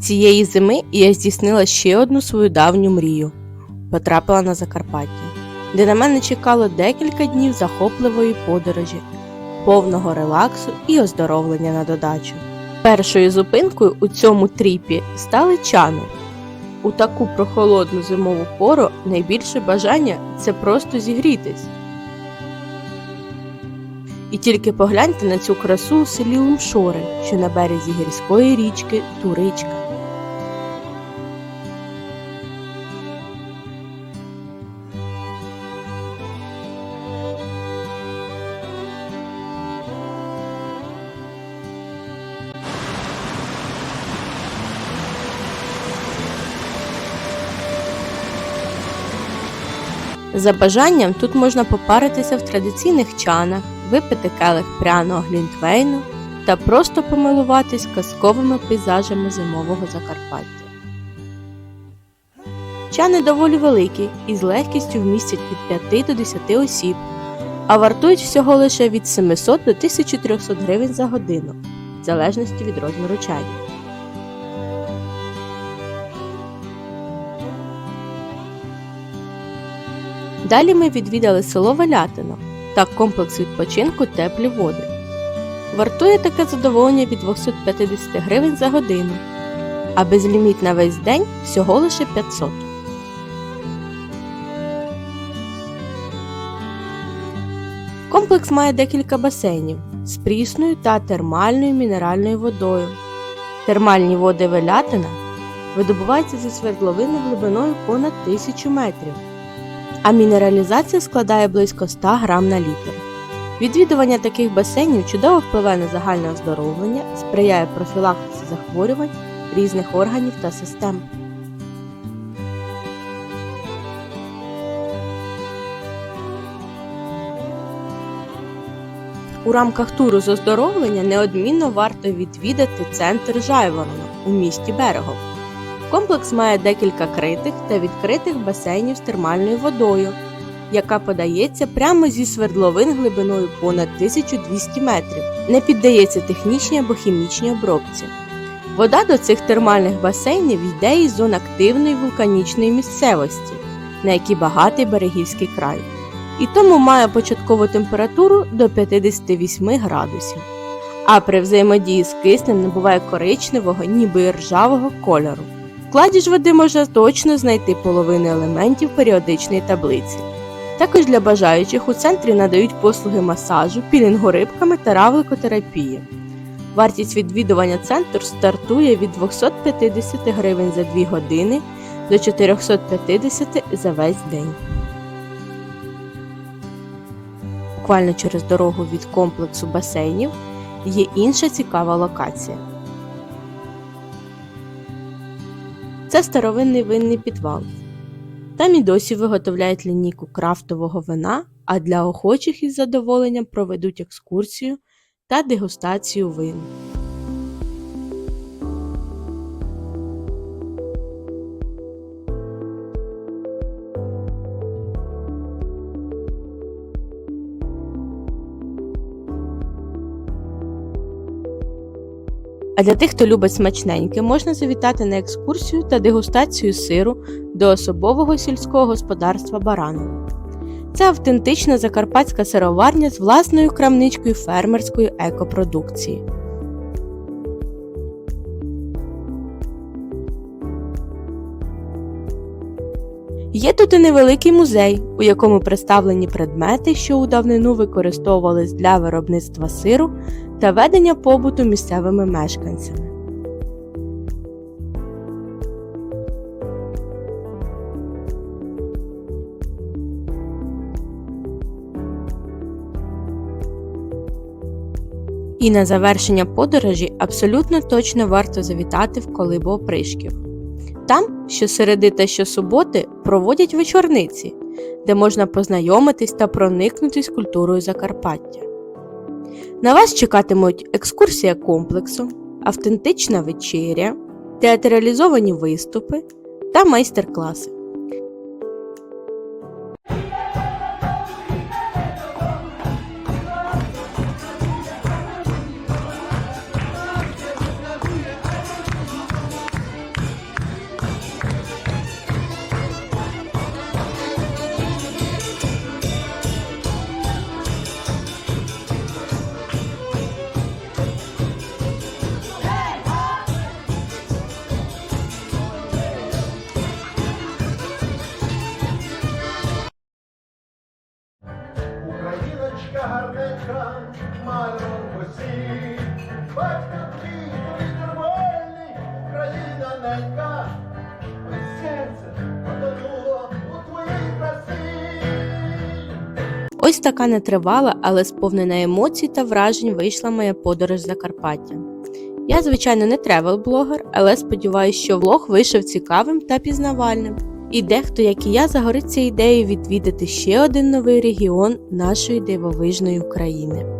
Цієї зими я здійснила ще одну свою давню мрію. Потрапила на Закарпаття, де на мене чекало декілька днів захопливої подорожі, повного релаксу і оздоровлення на додачу. Першою зупинкою у цьому тріпі стали чани. У таку прохолодну зимову пору найбільше бажання це просто зігрітись. І тільки погляньте на цю красу у селі Лумшори, що на березі гірської річки Туричка. За бажанням тут можна попаритися в традиційних чанах, випити келих пряного глінтвейну та просто помилуватись казковими пейзажами зимового Закарпаття. Чани доволі великі і з легкістю вмістять від 5 до 10 осіб, а вартують всього лише від 700 до 1300 гривень за годину, в залежності від розміру чаю. Далі ми відвідали село Валятино та комплекс відпочинку теплі води. Вартує таке задоволення від 250 гривень за годину, а безліміт на весь день всього лише 500. Комплекс має декілька басейнів з прісною та термальною мінеральною водою. Термальні води Велятина видобуваються зі свердловини глибиною понад 1000 метрів а мінералізація складає близько 100 грам на літр. Відвідування таких басейнів чудово впливає на загальне оздоровлення, сприяє профілактиці захворювань різних органів та систем. У рамках туру з оздоровлення неодмінно варто відвідати центр Жайворона у місті Берегов. Комплекс має декілька критих та відкритих басейнів з термальною водою, яка подається прямо зі свердловин глибиною понад 1200 метрів, не піддається технічній або хімічній обробці. Вода до цих термальних басейнів йде із зон активної вулканічної місцевості, на якій багатий берегівський край, і тому має початкову температуру до 58 градусів. А при взаємодії з киснем набуває коричневого, ніби ржавого кольору. Складі ж води можна точно знайти половину елементів періодичної таблиці. Також для бажаючих у центрі надають послуги масажу, пілінгу рибками та равликотерапії. Вартість відвідування центру стартує від 250 гривень за 2 години до 450 за весь день. Буквально через дорогу від комплексу басейнів є інша цікава локація. Це старовинний винний підвал. Там і досі виготовляють лінійку крафтового вина, а для охочих із задоволенням проведуть екскурсію та дегустацію вин. А для тих, хто любить смачненьке, можна завітати на екскурсію та дегустацію сиру до особового сільського господарства Бараново. Це автентична закарпатська сироварня з власною крамничкою фермерської екопродукції. Є тут і невеликий музей, у якому представлені предмети, що у давнину використовувались для виробництва сиру та ведення побуту місцевими мешканцями. І на завершення подорожі абсолютно точно варто завітати в колибу опришків. Там щосереди та щосуботи проводять вечорниці, де можна познайомитись та проникнутись культурою Закарпаття. На вас чекатимуть екскурсія комплексу, автентична вечеря, театралізовані виступи та майстер-класи. край малюнку батька твій турбольний, Україна найка, моє серце потонуло. Ось така нетривала, але сповнена емоцій та вражень вийшла моя подорож Закарпаття. Я, звичайно, не тревел-блогер, але сподіваюся, що влог вийшов цікавим та пізнавальним. І дехто, як і я, загориться ідеєю відвідати ще один новий регіон нашої дивовижної України.